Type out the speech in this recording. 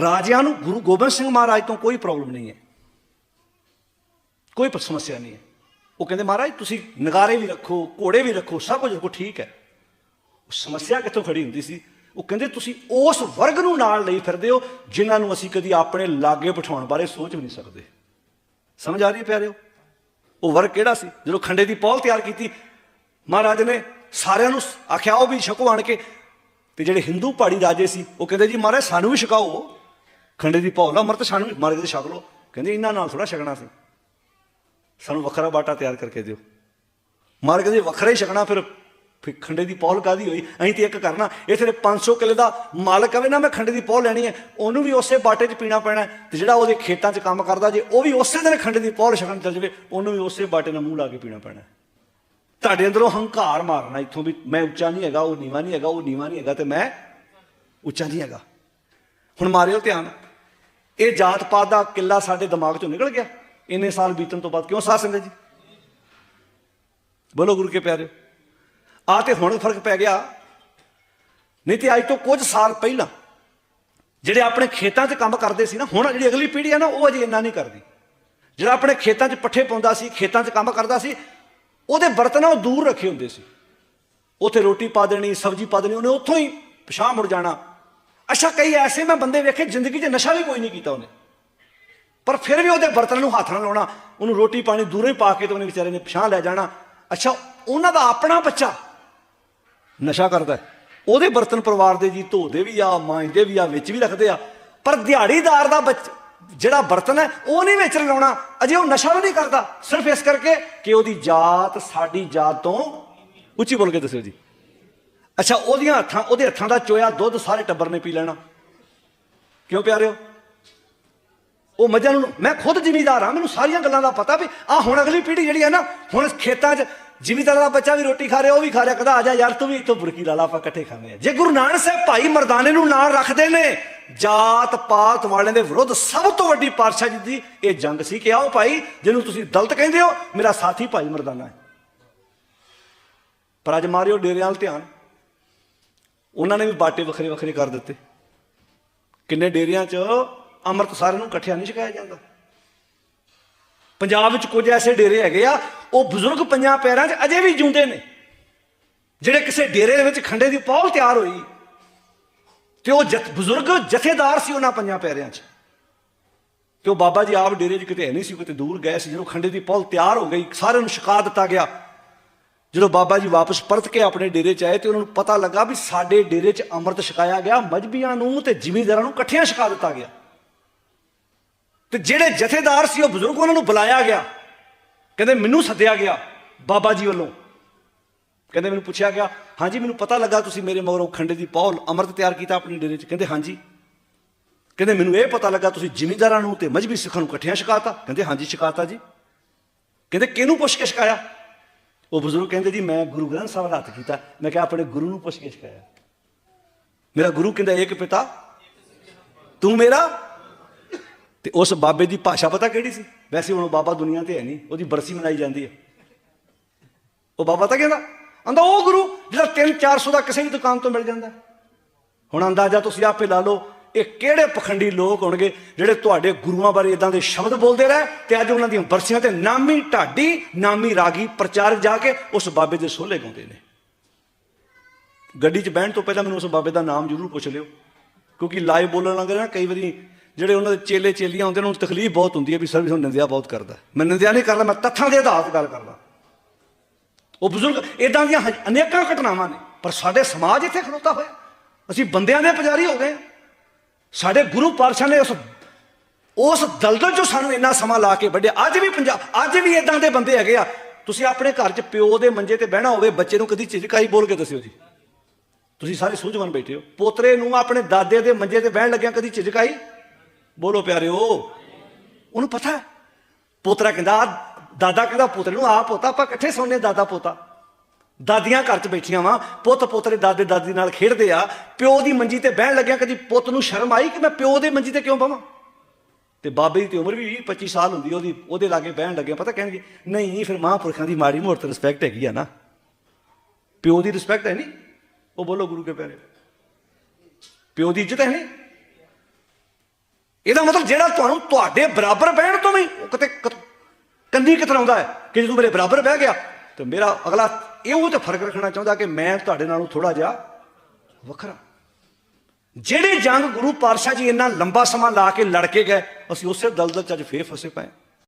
ਰਾਜਿਆਂ ਨੂੰ ਗੁਰੂ ਗੋਬਿੰਦ ਸਿੰਘ ਮਹਾਰਾਜ ਤੋਂ ਕੋਈ ਪ੍ਰੋਬਲਮ ਨਹੀਂ ਹੈ। ਕੋਈ ਸਮੱਸਿਆ ਨਹੀਂ ਹੈ। ਉਹ ਕਹਿੰਦੇ, ਮਹਾਰਾਜ, ਤੁਸੀਂ ਨਗਾਰੇ ਵੀ ਰੱਖੋ, ਘੋੜੇ ਵੀ ਰੱਖੋ, ਸਭ ਕੁਝ ਰੱਖੋ, ਠੀਕ ਹੈ। ਉਹ ਸਮੱਸਿਆ ਕਿੱਥੋਂ ਖੜੀ ਹੁੰਦੀ ਸੀ? ਉਹ ਕਹਿੰਦੇ, ਤੁਸੀਂ ਉਸ ਵਰਗ ਨੂੰ ਨਾਲ ਲਈ ਫਿਰਦੇ ਹੋ, ਜਿਨ੍ਹਾਂ ਨੂੰ ਅਸੀਂ ਕਦੀ ਆਪਣੇ ਲਾਗੇ ਬਿਠਾਉਣ ਬਾਰੇ ਸੋਚ ਵੀ ਨਹੀਂ ਸਕਦੇ। ਸਮਝ ਆ ਰਹੀ ਹੈ, ਪਿਆਰਿਓ? ਉਹ ਵਰਗ ਕਿਹੜਾ ਸੀ? ਜਦੋਂ ਖੰਡੇ ਦੀ ਪੌਲ ਤਿਆਰ ਕੀਤੀ, ਮਹਾਰਾਜ ਨੇ ਸਾਰਿਆਂ ਨੂੰ ਆਖਿਆ ਉਹ ਵੀ ਛਕੋ ਆਣ ਕੇ। ਤੇ ਜਿਹੜੇ ਹਿੰਦੂ ਪਹਾੜੀ ਰਾਜੇ ਸੀ, ਉਹ ਕਹਿੰਦੇ, ਜੀ, ਮਹਾਰਾਜ, ਸਾਨੂੰ ਵੀ ਛਕਾਓ। ਖੰਡੇ ਦੀ ਪੌਲ ਅਮਰਤ ਸਾਨੂੰ ਵੀ ਮਹਾਰਾਜ ਦੇ ਛਕ ਲਓ। ਕਹਿੰਦੇ ਇਹਨਾਂ ਨਾਲ ਥੋੜਾ ਛਕਣਾ ਸੀ ਸਾਨੂੰ ਵੱਖਰਾ ਬਾਟਾ ਤਿਆਰ ਕਰਕੇ ਦਿਓ। ਮਹਾਰਾਜ ਕਹਿੰਦੇ ਵੱਖਰਾ ਹੀ ਛਕਣਾ ਫਿਰ। ਫਿਰ ਖੰਡੇ ਦੀ ਪੌਲ ਕਾਦੀ ਹੋਈ? ਅਸੀਂ ਤੇ ਇੱਕ ਕਰਨਾ। ਇਹ ਤੇਰੇ 500 ਕਿੱਲੇ ਦਾ ਮਾਲਕ ਕਵੇ ਨਾ, ਮੈਂ ਖੰਡੇ ਦੀ ਪੌਲ ਲੈਣੀ ਹੈ। ਉਹਨੂੰ ਵੀ ਉਸੇ ਬਾਟੇ 'ਚ ਪੀਣਾ ਪੈਣਾ ਹੈ ਤੇ ਜਿਹੜਾ ਉਹਦੇ ਖੇਤਾਂ 'ਚ ਕੰਮ ਕਰਦਾ ਜੇ, ਉਹ ਵੀ ਉਸੇ ਦਿਨ ਖੰਡੇ ਦੀ ਪੌਲ ਛਕਣ ਚੱਲ ਜਾਵੇ, ਉਹਨੂੰ ਵੀ ਉਸੇ ਬਾਟੇ ਨਾਲ ਮੂੰਹ ਲਾ ਕੇ ਪੀਣਾ ਪੈਣਾ ਤੁਹਾਡੇ ਅੰਦਰੋਂ ਹੰਕਾਰ ਮਾਰਨਾ ਇੱਥੋਂ ਵੀ, ਮੈਂ ਉੱਚਾ ਨਹੀਂ ਹੈਗਾ, ਉਹ ਨੀਵਾ ਨਹੀਂ ਹੈਗਾ, ਉਹ ਨੀਵਾ ਨਹੀਂ ਹੈਗਾ ਤੇ ਮੈਂ ਉੱਚਾ ਨਹੀਂ ਹੈਗਾ। ਹੁਣ ਮਾਰਿਓ ਧਿਆਨ। ਇਹ ਜਾਤ ਪਾਤ ਦਾ ਕਿੱਲਾ ਸਾਡੇ ਦਿਮਾਗ ਚੋਂ ਨਿਕਲ ਗਿਆ। ਇੰਨੇ ਸਾਲ ਬੀਤਣ ਤੋਂ ਬਾਅਦ ਕਿਉਂ ਸਾਧ ਸੰਗਤ ਜੀ? ਬੋਲੋ ਗੁਰੂ ਕੇ ਪਿਆਰੇ ਆ ਤੇ ਹੁਣ ਫ਼ਰਕ ਪੈ ਗਿਆ। ਨਹੀਂ ਤੇ ਅੱਜ ਤੋਂ ਕੁਝ ਸਾਲ ਪਹਿਲਾਂ ਜਿਹੜੇ ਆਪਣੇ ਖੇਤਾਂ 'ਚ ਕੰਮ ਕਰਦੇ ਸੀ ਨਾ, ਹੁਣ ਜਿਹੜੀ ਅਗਲੀ ਪੀੜ੍ਹੀ ਆ ਨਾ, ਉਹ ਅਜੇ ਇੰਨਾ ਨਹੀਂ ਕਰਦੀ। ਜਿਹੜਾ ਆਪਣੇ ਖੇਤਾਂ 'ਚ ਪੱਠੇ ਪਾਉਂਦਾ ਸੀ, ਖੇਤਾਂ 'ਚ ਕੰਮ ਕਰਦਾ ਸੀ, ਉਹਦੇ ਬਰਤਨ ਉਹ ਦੂਰ ਰੱਖੇ ਹੁੰਦੇ ਸੀ। ਉੱਥੇ ਰੋਟੀ ਪਾ ਦੇਣੀ, ਸਬਜ਼ੀ ਪਾ ਦੇਣੀ, ਉਹਨੇ ਉੱਥੋਂ ਹੀ ਪਿਛਾਂ ਮੁੜ ਜਾਣਾ। ਅੱਛਾ, ਕਈ ਐਸੇ ਮੈਂ ਬੰਦੇ ਵੇਖੇ ਜ਼ਿੰਦਗੀ 'ਚ ਨਸ਼ਾ ਵੀ ਕੋਈ ਨਹੀਂ ਕੀਤਾ ਉਹਨੇ। ਪਰ ਫਿਰ ਵੀ ਉਹਦੇ ਬਰਤਨ ਨੂੰ ਹੱਥ ਨਾਲ ਲਾਉਣਾ, ਉਹਨੂੰ ਰੋਟੀ ਪਾਣੀ ਦੂਰੋਂ ਹੀ ਪਾ ਕੇ ਤੇ ਉਹਨੇ ਵਿਚਾਰੇ ਨੇ ਪਛਾਣ ਲੈ ਜਾਣਾ। ਅੱਛਾ, ਉਹਨਾਂ ਦਾ ਆਪਣਾ ਬੱਚਾ ਨਸ਼ਾ ਕਰਦਾ ਉਹਦੇ ਬਰਤਨ ਪਰਿਵਾਰ ਦੇ ਜੀ ਧੋਦੇ ਵੀ ਆ ਮਾਂਜਦੇ ਵੀ ਆ, ਵਿੱਚ ਵੀ ਰੱਖਦੇ ਆ। ਪਰ ਦਿਹਾੜੀਦਾਰ ਦਾ ਬੱਚ, ਜਿਹੜਾ ਬਰਤਨ ਹੈ, ਉਹ ਨਹੀਂ ਵਿੱਚ ਲਾਉਣਾ ਅਜੇ ਉਹ ਨਸ਼ਾ ਵੀ ਨਹੀਂ ਕਰਦਾ। ਸਿਰਫ ਇਸ ਕਰਕੇ ਕਿ ਉਹਦੀ ਜਾਤ ਸਾਡੀ ਜਾਤ ਤੋਂ ਉੱਚੀ ਬੋਲ ਕੇ ਦੱਸਿਓ ਜੀ। ਅੱਛਾ, ਉਹਦੀਆਂ ਹੱਥਾਂ, ਉਹਦੇ ਹੱਥਾਂ ਦਾ ਚੋਇਆ ਦੁੱਧ ਸਾਰੇ ਟੱਬਰ ਨੇ ਪੀ ਲੈਣਾ। ਕਿਉਂ ਪਿਆਰਿਓ? ਉਹ ਮੱਝਾਂ ਨੂੰ, ਮੈਂ ਖੁਦ ਜ਼ਿਮੀਦਾਰ ਹਾਂ, ਮੈਨੂੰ ਸਾਰੀਆਂ ਗੱਲਾਂ ਦਾ ਪਤਾ ਵੀ ਆ ਹੁਣ ਅਗਲੀ ਪੀੜ੍ਹੀ ਜਿਹੜੀ ਹੈ ਨਾ, ਹੁਣ ਖੇਤਾਂ 'ਚ ਜ਼ਿਮੀਦਾਰ ਦਾ ਬੱਚਾ ਵੀ ਰੋਟੀ ਖਾ ਰਿਹਾ, ਉਹ ਵੀ ਖਾ ਰਿਹਾ, ਕਹਿੰਦਾ ਆ ਜਾ ਯਾਰ, ਤੂੰ ਵੀ ਇੱਥੋਂ ਬੁਰਕੀ ਲਾ ਲਾ, ਆਪਾਂ ਇਕੱਠੇ ਖਾਂਦੇ ਆ ਜੇ ਗੁਰੂ ਨਾਨਕ ਸਾਹਿਬ ਭਾਈ ਮਰਦਾਨੇ ਨੂੰ ਨਾਲ ਰੱਖਦੇ ਨੇ, ਜਾਤ ਪਾਤ ਵਾਲਿਆਂ ਦੇ ਵਿਰੁੱਧ ਸਭ ਤੋਂ ਵੱਡੀ ਪਾਤਸ਼ਾਹ ਜੀ ਦੀ ਇਹ ਜੰਗ ਸੀ ਕਿ ਆਓ ਭਾਈ, ਜਿਹਨੂੰ ਤੁਸੀਂ ਦਲਤ ਕਹਿੰਦੇ ਹੋ, ਮੇਰਾ ਸਾਥੀ ਭਾਈ ਮਰਦਾਨਾ ਹੈ। ਪਰ ਅੱਜ ਮਾਰਿਓ ਡੇਰਿਆਂ ਵੱਲ ਧਿਆਨ। ਉਹਨਾਂ ਨੇ ਵੀ ਬਾਟੇ ਵੱਖਰੇ ਵੱਖਰੇ ਕਰ ਦਿੱਤੇ। ਕਿੰਨੇ ਡੇਰਿਆਂ 'ਚ ਅੰਮ੍ਰਿਤ ਸਾਰਿਆਂ ਨੂੰ ਇਕੱਠਿਆਂ ਨਹੀਂ ਛਕਾਇਆ ਜਾਂਦਾ। ਪੰਜਾਬ ਵਿੱਚ ਕੁਝ ਐਸੇ ਡੇਰੇ ਹੈਗੇ ਆ, ਉਹ ਬਜ਼ੁਰਗ ਪੰਜਾਂ ਪੈਰਾਂ 'ਚ ਅਜੇ ਵੀ ਜਿਉਂਦੇ ਨੇ, ਜਿਹੜੇ ਕਿਸੇ ਡੇਰੇ ਦੇ ਵਿੱਚ ਖੰਡੇ ਦੀ ਪੌਲ ਤਿਆਰ ਹੋਈ। ਤੇ ਉਹ ਜਥ, ਬਜ਼ੁਰਗ ਜਥੇਦਾਰ ਸੀ ਉਹਨਾਂ ਪੰਜਾਂ ਪੈਰਿਆਂ 'ਚ। ਤੇ ਉਹ ਬਾਬਾ ਜੀ ਆਪ ਡੇਰੇ 'ਚ ਕਿਤੇ ਹੈ ਨਹੀਂ ਸੀ, ਕਿਤੇ ਦੂਰ ਗਏ ਸੀ, ਜਦੋਂ ਖੰਡੇ ਦੀ ਪੌਲ ਤਿਆਰ ਹੋ ਗਈ, ਸਾਰਿਆਂ ਨੂੰ ਛਕਾ ਦਿੱਤਾ ਗਿਆ। ਜਦੋਂ ਬਾਬਾ ਜੀ ਵਾਪਸ ਪਰਤ ਕੇ ਆਪਣੇ ਡੇਰੇ 'ਚ ਆਏ ਤੇ ਉਹਨਾਂ ਨੂੰ ਪਤਾ ਲੱਗਾ ਵੀ ਸਾਡੇ ਡੇਰੇ 'ਚ ਅੰਮ੍ਰਿਤ ਛਕਾਇਆ ਗਿਆ, ਮਜਬੀਆਂ ਨੂੰ ਤੇ ਜ਼ਿਮੀਂਦਾਰਾਂ ਨੂੰ ਇਕੱਠਿਆਂ ਛਕਾ ਦਿੱਤਾ ਗਿਆ। ਤੇ ਜਿਹੜੇ ਜਥੇਦਾਰ ਸੀ ਉਹ ਬਜ਼ੁਰਗ ਉਹਨਾਂ ਨੂੰ ਬੁਲਾਇਆ ਗਿਆ। ਕਹਿੰਦੇ, ਮੈਨੂੰ ਸੱਦਿਆ ਗਿਆ ਬਾਬਾ ਜੀ ਵੱਲੋਂ। ਕਹਿੰਦੇ, ਮੈਨੂੰ ਪੁੱਛਿਆ ਗਿਆ, ਹਾਂਜੀ, ਮੈਨੂੰ ਪਤਾ ਲੱਗਾ ਤੁਸੀਂ ਮੇਰੇ ਮਗਰੋਂ ਖੰਡੇ ਦੀ ਪੌਲ ਅੰਮ੍ਰਿਤ ਤਿਆਰ ਕੀਤਾ ਆਪਣੇ ਡੇਰੇ 'ਚ। ਕਹਿੰਦੇ, ਹਾਂਜੀ। ਕਹਿੰਦੇ, ਮੈਨੂੰ ਇਹ ਪਤਾ ਲੱਗਾ ਤੁਸੀਂ ਜ਼ਿਮੀਂਦਾਰਾਂ ਨੂੰ ਤੇ ਮਜਬੀ ਸਿੱਖਾਂ ਨੂੰ ਇਕੱਠਿਆਂ ਛਕਾਤਾ। ਕਹਿੰਦੇ, ਹਾਂਜੀ, ਛਕਾਤਾ ਜੀ। ਕਹਿੰਦੇ, ਕਿਹਨੂੰ ਪੁੱਛ ਕੇ ਛਕਾਇਆ? ਉਹ ਬਜ਼ੁਰਗ ਕਹਿੰਦੇ ਜੀ, ਮੈਂ ਗੁਰੂ ਗ੍ਰੰਥ ਸਾਹਿਬ ਦਾ ਹੱਥ ਕੀਤਾ, ਮੈਂ ਕਿਹਾ ਆਪਣੇ ਗੁਰੂ ਨੂੰ ਪੁੱਛ ਕੇ ਛਕਾਇਆ ਮੇਰਾ ਗੁਰੂ ਕਹਿੰਦਾ, ਇੱਕ ਪਿਤਾ, ਤੂੰ ਮੇਰਾ? ਤੇ ਉਸ ਬਾਬੇ ਦੀ ਭਾਸ਼ਾ ਪਤਾ ਕਿਹੜੀ ਸੀ? ਵੈਸੇ ਹੁਣ ਬਾਬਾ ਦੁਨੀਆ ਤੇ ਹੈ ਨਹੀਂ, ਉਹਦੀ ਬਰਸੀ ਮਨਾਈ ਜਾਂਦੀ ਹੈ। ਉਹ ਬਾਬਾ ਤਾਂ ਕਹਿੰਦਾ, ਆਂਦਾ ਉਹ ਗੁਰੂ ਜਿਹੜਾ 3-400 ਦਾ ਕਿਸੇ ਵੀ ਦੁਕਾਨ ਤੋਂ ਮਿਲ ਜਾਂਦਾ ਹੁਣ ਅੰਦਾਜ਼ਾ ਤੁਸੀਂ ਆਪੇ ਲਾ ਲਓ ਇਹ ਕਿਹੜੇ ਪਖੰਡੀ ਲੋਕ ਹੋਣਗੇ ਜਿਹੜੇ ਤੁਹਾਡੇ ਗੁਰੂਆਂ ਬਾਰੇ ਇਦਾਂ ਦੇ ਸ਼ਬਦ ਬੋਲਦੇ ਰਹੇ ਤੇ ਅੱਜ ਉਹਨਾਂ ਦੀਆਂ ਬਰਸੀਆਂ ਤੇ ਨਾਮੀ ਢਾਡੀ, ਨਾਮੀ ਰਾਗੀ ਪ੍ਰਚਾਰਕ ਜਾ ਕੇ ਉਸ ਬਾਬੇ ਦੇ ਸੋਹਲੇ ਗਾਉਂਦੇ ਨੇ। ਗੱਡੀ 'ਚ ਬਹਿਣ ਤੋਂ ਪਹਿਲਾਂ ਮੈਨੂੰ ਉਸ ਬਾਬੇ ਦਾ ਨਾਮ ਜ਼ਰੂਰ ਪੁੱਛ ਲਿਓ, ਕਿਉਂਕਿ ਲਾਈਵ ਬੋਲਣ ਲੱਗੇ ਨਾ ਕਈ ਵਾਰੀ ਜਿਹੜੇ ਉਹਨਾਂ ਦੇ ਚੇਲੇ ਚੇਲੀਆਂ ਹੁੰਦੇ ਨੇ, ਉਹਨਾਂ ਨੂੰ ਤਕਲੀਫ ਬਹੁਤ ਹੁੰਦੀ ਹੈ ਵੀ ਸਰਵਿਸ ਨੂੰ ਨਿੰਦਿਆ ਬਹੁਤ ਕਰਦਾ ਮੈਂ ਨਿੰਦਿਆ ਨਹੀਂ ਕਰਦਾ, ਮੈਂ ਤੱਥਾਂ ਦੇ ਆਧਾਰ ਤੇ ਗੱਲ ਕਰਦਾ। ਉਹ ਬਜ਼ੁਰਗ ਇਦਾਂ ਦੀਆਂ ਹਜ- ਅਨੇਕਾਂ ਘਟਨਾਵਾਂ ਨੇ, ਪਰ ਸਾਡੇ ਸਮਾਜ ਇੱਥੇ ਖਲੋਤਾ ਹੋਇਆ। ਅਸੀਂ ਬੰਦਿਆਂ ਦੇ ਪੁਜਾਰੀ ਹੋ ਗਏ ਹਾਂ। ਸਾਡੇ ਗੁਰੂ ਪਾਤਸ਼ਾਹ ਨੇ ਉਸ ਉਸ ਦਲਦਲ ਚੋਂ ਸਾਨੂੰ ਇੰਨਾ ਸਮਾਂ ਲਾ ਕੇ ਵੱਢਿਆ। ਅੱਜ ਵੀ ਪੰਜਾਬ ਅੱਜ ਵੀ ਇਦਾਂ ਦੇ ਬੰਦੇ ਹੈਗੇ ਆ। ਤੁਸੀਂ ਆਪਣੇ ਘਰ 'ਚ ਪਿਓ ਦੇ ਮੰਜੇ ਤੇ ਬਹਿਣਾ ਹੋਵੇ, ਬੱਚੇ ਨੂੰ ਕਦੀ ਝਿਜਕਾਈ ਬੋਲ ਕੇ ਦੱਸਿਓ ਜੀ। ਤੁਸੀਂ ਸਾਰੇ ਸੂਝਵਾਨ ਬੈਠੇ ਹੋ। ਪੋਤਰੇ ਨੂੰ ਆਪਣੇ ਦਾਦੇ ਦੇ ਮੰਜੇ ਤੇ ਬਹਿਣ ਲੱਗਿਆ ਕਦੀ ਝਿਜਕਾਈ ਬੋਲੋ ਪਿਆਰਿਓ। ਉਹਨੂੰ ਪਤਾ ਪੋਤਰਾ ਕਹਿੰਦਾ ਦਾਦਾ ਕਹਿੰਦਾ, ਪੁੱਤਰ ਨੂੰ ਆ ਪੋਤਾ, ਆਪਾਂ ਇਕੱਠੇ ਸੌਂਦੇ ਦਾਦਾ ਪੋਤਾ। ਦਾਦੀਆਂ ਘਰ 'ਚ ਬੈਠੀਆਂ ਵਾਂ, ਪੁੱਤ ਪੋਤਰੇ ਦਾਦੇ ਦਾਦੀ ਨਾਲ ਖੇਡਦੇ ਆ, ਪਿਓ ਦੀ ਮੰਜੀ ਤੇ ਬਹਿਣ ਲੱਗਿਆ ਕਦੀ ਪੁੱਤ ਨੂੰ ਸ਼ਰਮ ਆਈ ਕਿ ਮੈਂ ਪਿਓ ਦੇ ਮੰਜੀ ਤੇ ਕਿਉਂ ਬਵਾਂ? ਤੇ ਬਾਬੇ ਦੀ ਤੇ ਉਮਰ ਵੀ 20 25 ਸਾਲ ਹੁੰਦੀ ਉਹਦੀ, ਉਹਦੇ ਲਾਗੇ ਬਹਿਣ ਲੱਗਿਆ ਪਤਾ ਕਹਿਣਗੇ, ਨਹੀਂ, ਫਿਰ ਮਹਾਂਪੁਰਖਾਂ ਦੀ ਮਾੜੀ ਮੋਟੀ ਰਿਸਪੈਕਟ ਹੈਗੀ ਆ ਨਾ। ਪਿਓ ਦੀ ਰਿਸਪੈਕਟ ਹੈ ਨਹੀਂ? ਉਹ ਬੋਲੋ ਗੁਰੂ ਕੇ ਪਿਆਰੇ। ਪਿਓ ਦੀ ਇੱਜ਼ਤ ਹੈ ਨਹੀਂ? ਇਹਦਾ ਮਤਲਬ ਜਿਹੜਾ ਤੁਹਾਨੂੰ ਤੁਹਾਡੇ ਬਰਾਬਰ ਬਹਿਣ ਤੋਂ ਵੀ, ਉਹ ਕਿਤੇ ਕਿਤ- ਕੰਨੀ ਕਿਤਰਾਉਂਦਾ ਹੈ ਕਿ ਜਦੋਂ ਮੇਰੇ ਬਰਾਬਰ ਬਹਿ ਗਿਆ, ਤੇ ਮੇਰਾ ਅਗਲਾ ਇਹ ਉਹ ਤਾਂ ਫ਼ਰਕ ਰੱਖਣਾ ਚਾਹੁੰਦਾ ਕਿ ਮੈਂ ਤੁਹਾਡੇ ਨਾਲੋਂ ਥੋੜਾ ਜਿਹਾ ਵੱਖਰਾ। ਜਿਹੜੇ ਜੰਗ ਗੁਰੂ ਪਾਤਸ਼ਾਹ ਜੀ ਇੰਨਾ ਲੰਬਾ ਸਮਾਂ ਲਾ ਕੇ ਲੜ ਕੇ ਗਏ, ਅਸੀਂ ਉਸੇ ਦਲਦਲ ਚ ਅੱਜ ਫੇਰ ਫਸੇ ਪਏ।